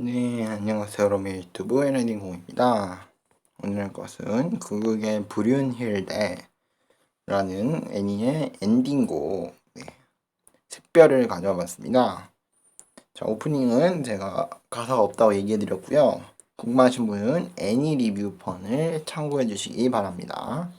네, 안녕하세요. 여러분 유튜브 에너딩공입니다. 오늘 할 것은 극극의 브륜힐데라는 애니의 엔딩곡 네, 샛별을 가져와 봤습니다. 자, 오프닝은 제가 가사가 없다고 얘기해드렸고요. 궁금하신 분은 애니 리뷰판을 참고해 주시기 바랍니다.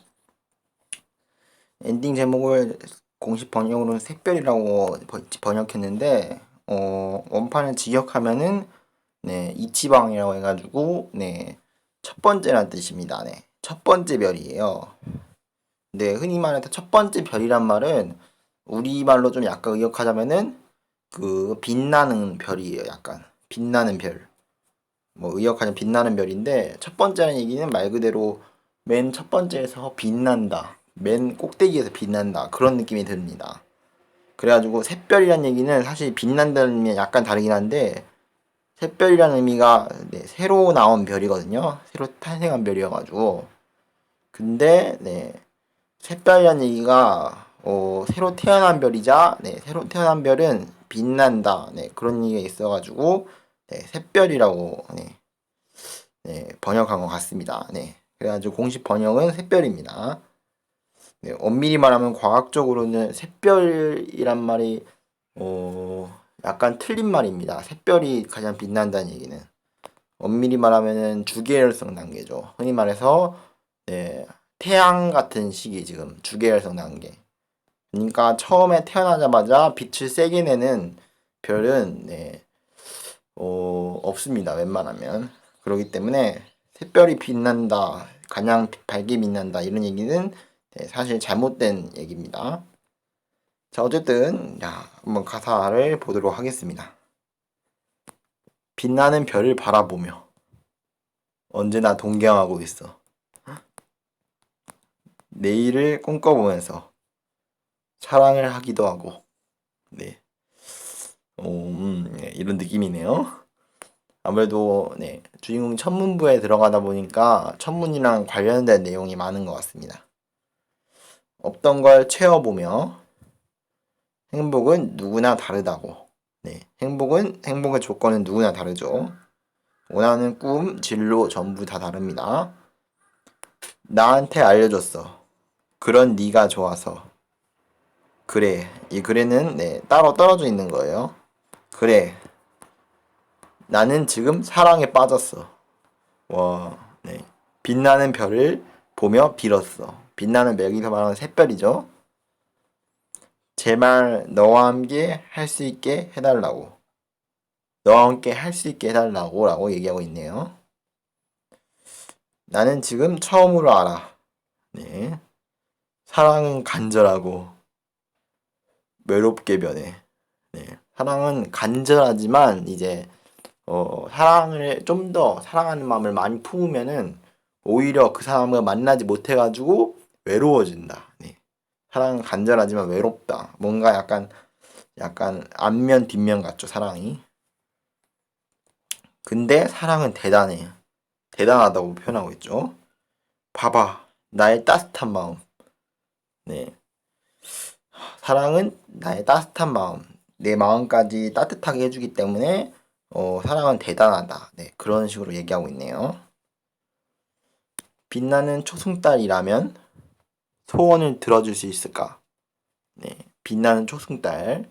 엔딩 제목을 공식 번역으로 샛별이라고 번- 번역했는데 어, 원판을 직역하면은 네, 이치방이라고 해가지고, 네, 첫 번째란 뜻입니다. 네, 첫 번째 별이에요. 네, 흔히 말해서 첫 번째 별이란 말은 우리말로 좀 약간 의역하자면은 그 빛나는 별이에요. 약간 빛나는 별. 뭐 의역하자면 빛나는 별인데 첫 번째라는 얘기는 말 그대로 맨 첫 번째에서 빛난다. 맨 꼭대기에서 빛난다. 그런 느낌이 듭니다. 그래가지고 샛별이란 얘기는 사실 빛난다는 의미는 약간 다르긴 한데 샛별이라는 의미가 네, 새로 나온 별이거든요. 새로 탄생한 별이어가지고. 근데 네, 샛별이라는 얘기가 어, 새로 태어난 별이자 네, 새로 태어난 별은 빛난다. 네, 그런 얘기가 있어가지고 네, 샛별이라고 네, 네, 번역한 것 같습니다. 네, 그래가지고 공식 번역은 샛별입니다. 네, 엄밀히 말하면 과학적으로는 샛별이란 말이 어, 약간 틀린 말입니다. 샛별이 가장 빛난다는 얘기는 엄밀히 말하면은 주계열성 단계죠. 흔히 말해서 네, 태양 같은 시기 지금 주계열성 단계. 그러니까 처음에 태어나자마자 빛을 세게 내는 별은 네, 어, 없습니다. 웬만하면 그렇기 때문에 샛별이 빛난다, 가장 밝게 빛난다 이런 얘기는 네, 사실 잘못된 얘기입니다. 자, 어쨌든, 야, 한번 가사를 보도록 하겠습니다. 빛나는 별을 바라보며 언제나 동경하고 있어. 내일을 꿈꿔보면서 사랑을 하기도 하고, 네. 오, 음, 네, 이런 느낌이네요. 아무래도, 네, 주인공 천문부에 들어가다 보니까 천문이랑 관련된 내용이 많은 것 같습니다. 없던 걸 채워보며 행복은 누구나 다르다고. 네, 행복은 행복의 조건은 누구나 다르죠. 원하는 꿈, 진로 전부 다 다릅니다. 나한테 알려줬어. 그런 네가 좋아서. 그래, 이 글에는 네, 따로 떨어져 있는 거예요. 그래, 나는 지금 사랑에 빠졌어. 와, 네, 빛나는 별을 보며 빌었어. 빛나는 별 여기서 말하는 샛별이죠. 제발 너와 함께 할 수 있게 해달라고. 너와 함께 할 수 있게 해달라고 라고 얘기하고 있네요. 나는 지금 처음으로 알아. 네. 사랑은 간절하고 외롭게 변해. 네. 사랑은 간절하지만 이제 어, 사랑을 좀 더 사랑하는 마음을 많이 품으면은 오히려 그 사람을 만나지 못해가지고 외로워진다. 네. 사랑은 간절하지만 외롭다. 뭔가 약간 약간 앞면 뒷면 같죠 사랑이. 근데 사랑은 대단해. 대단하다고 표현하고 있죠. 봐봐 나의 따뜻한 마음. 네. 사랑은 나의 따뜻한 마음. 내 마음까지 따뜻하게 해주기 때문에 어, 사랑은 대단하다. 네, 그런 식으로 얘기하고 있네요. 빛나는 초승달이라면 소원을 들어줄 수 있을까? 네, 빛나는 초승달.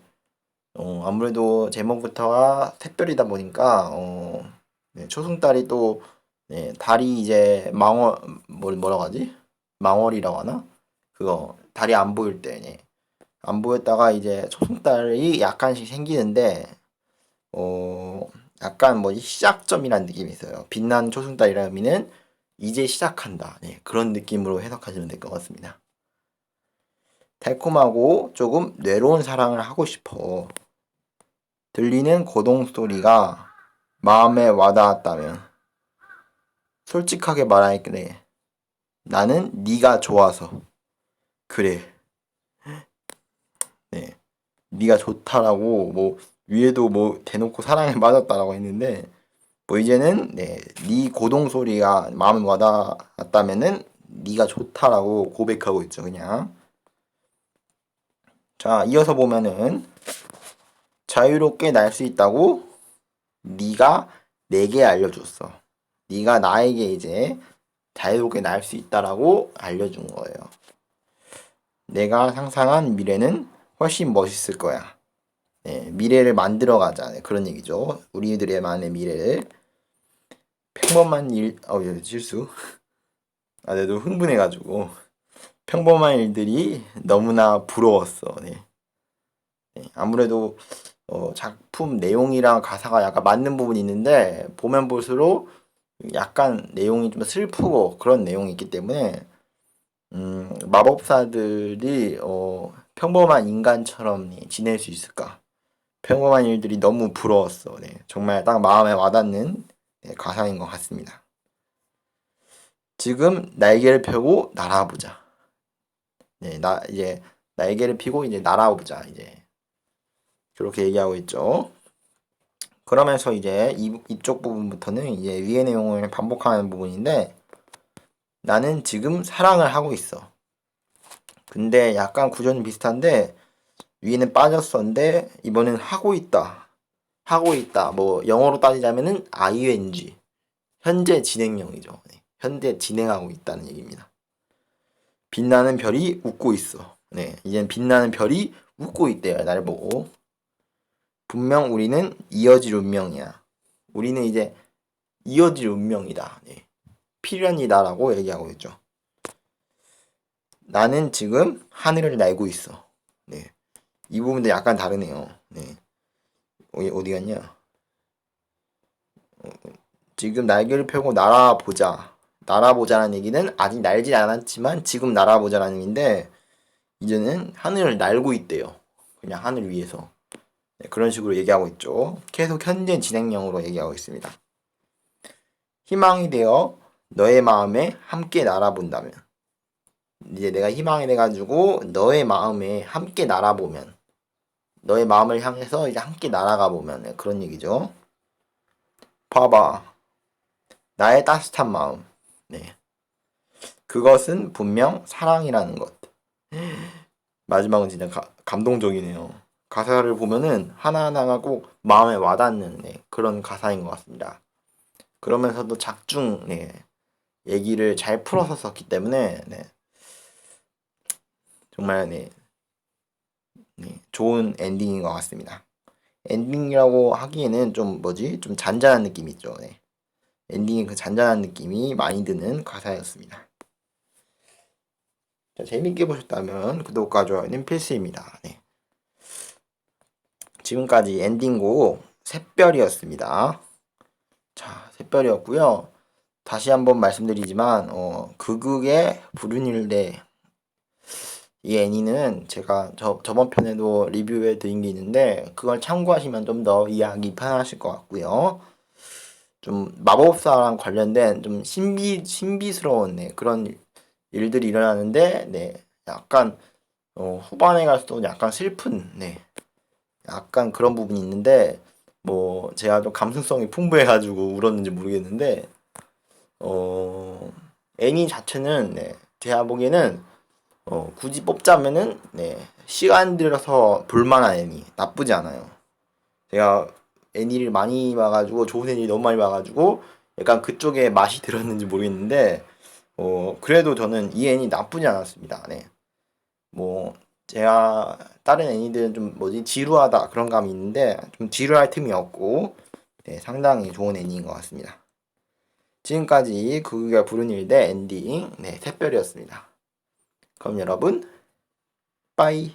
어, 아무래도 제목부터가 샛별이다 보니까 어, 네, 초승달이 또 네, 달이 이제 망월 뭘 뭐라고 하지? 망월이라고 하나? 그거 달이 안 보일 때, 네. 안 보였다가 이제 초승달이 약간씩 생기는데 어, 약간 뭐 시작점이라는 느낌이 있어요. 빛나는 초승달이라는 의미는 이제 시작한다. 네, 그런 느낌으로 해석하시면 될 것 같습니다. 달콤하고 조금 뇌로운 사랑을 하고 싶어. 들리는 고동 소리가 마음에 와닿았다면 솔직하게 말할게. 나는 네가 좋아서 그래. 네, 네가 좋다라고 뭐 위에도 뭐 대놓고 사랑에 맞았다라고 했는데 뭐 이제는 네, 네 고동 소리가 마음에 와닿았다면은 네가 좋다라고 고백하고 있죠, 그냥. 자, 이어서 보면은 자유롭게 날 수 있다고 네가 내게 알려줬어. 네가 나에게 이제 자유롭게 날 수 있다라고 알려준 거예요. 내가 상상한 미래는 훨씬 멋있을 거야. 네, 미래를 만들어 가자 네, 그런 얘기죠. 우리들의만의 미래를 평범한 일, 어 예, 실수. 아, 내도 흥분해가지고 평범한 일들이 너무나 부러웠어. 네. 네, 아무래도 어, 작품 내용이랑 가사가 약간 맞는 부분이 있는데 보면 볼수록 약간 내용이 좀 슬프고 그런 내용이 있기 때문에 음, 마법사들이 어, 평범한 인간처럼 네, 지낼 수 있을까? 평범한 일들이 너무 부러웠어. 네, 정말 딱 마음에 와닿는 네, 가사인 것 같습니다. 지금 날개를 펴고 날아보자. 네, 나 이제 날개를 펴고 이제 날아보자. 이제 그렇게 얘기하고 있죠. 그러면서 이제 이, 이쪽 부분부터는 이제 위의 내용을 반복하는 부분인데 나는 지금 사랑을 하고 있어. 근데 약간 구조는 비슷한데 위에는 빠졌었는데 이번엔 하고 있다. 하고 있다. 뭐 영어로 따지자면은 ing 현재 진행형이죠. 네. 현재 진행하고 있다는 얘기입니다. 빛나는 별이 웃고 있어. 네, 이젠 빛나는 별이 웃고 있대요. 날 보고. 분명 우리는 이어질 운명이야. 우리는 이제 이어질 운명이다. 네. 필연이다라고 얘기하고 있죠. 나는 지금 하늘을 날고 있어. 네. 이 부분도 약간 다르네요. 네. 어디, 어디 갔냐? 어, 지금 날개를 펴고 날아보자. 날아보자라는 얘기는 아직 날지 않았지만 지금 날아보자라는 얘기인데 이제는 하늘을 날고 있대요. 그냥 하늘 위에서. 네, 그런 식으로 얘기하고 있죠. 계속 현재 진행형으로 얘기하고 있습니다. 희망이 되어 너의 마음에 함께 날아본다면 이제 내가 희망이 돼가지고 너의 마음에 함께 날아보면 너의 마음을 향해서 이제 함께 날아가 보면 네, 그런 얘기죠. 봐봐. 나의 따뜻한 마음. 네. 그것은 분명 사랑이라는 것. 마지막은 진짜 가, 감동적이네요. 가사를 보면은 하나하나가 꼭 마음에 와닿는 네, 그런 가사인 것 같습니다. 그러면서도 작중 네, 얘기를 잘 풀어서 썼기 때문에 네, 정말 네, 네, 좋은 엔딩인 것 같습니다. 엔딩이라고 하기에는 좀 뭐지 좀 잔잔한 느낌이 있죠. 네. 엔딩에 그 잔잔한 느낌이 많이 드는 가사였습니다. 자, 재밌게 보셨다면 구독과 좋아요는 필수입니다. 네. 지금까지 엔딩곡 샛별이었습니다. 자, 샛별이었고요. 다시 한번 말씀드리지만 어, 극극의 불운일대 이 애니는 제가 저, 저번 편에도 리뷰해 드린 게 있는데 그걸 참고하시면 좀 더 이해하기 편하실 것 같고요. 좀 마법사랑 관련된 좀 신비 신비스러운 네, 그런 일들이 일어나는데 네 약간 어, 후반에 갈수록 약간 슬픈 네 약간 그런 부분이 있는데 뭐 제가 좀 감수성이 풍부해가지고 울었는지 모르겠는데 어 애니 자체는 네 제가 보기에는 어, 굳이 뽑자면은 네 시간 들여서 볼만한 애니 나쁘지 않아요. 제가 애니를 많이 봐가지고 좋은 애니 너무 많이 봐가지고 약간 그쪽에 맛이 들었는지 모르겠는데 어 그래도 저는 이 애니 나쁘지 않았습니다. 네. 뭐 제가 다른 애니들은 좀 뭐지 지루하다 그런 감이 있는데 좀 지루할 틈이 없고 네, 상당히 좋은 애니인 것 같습니다. 지금까지 그가 부른 일대 엔딩 네 샛별이었습니다. 그럼 여러분 빠이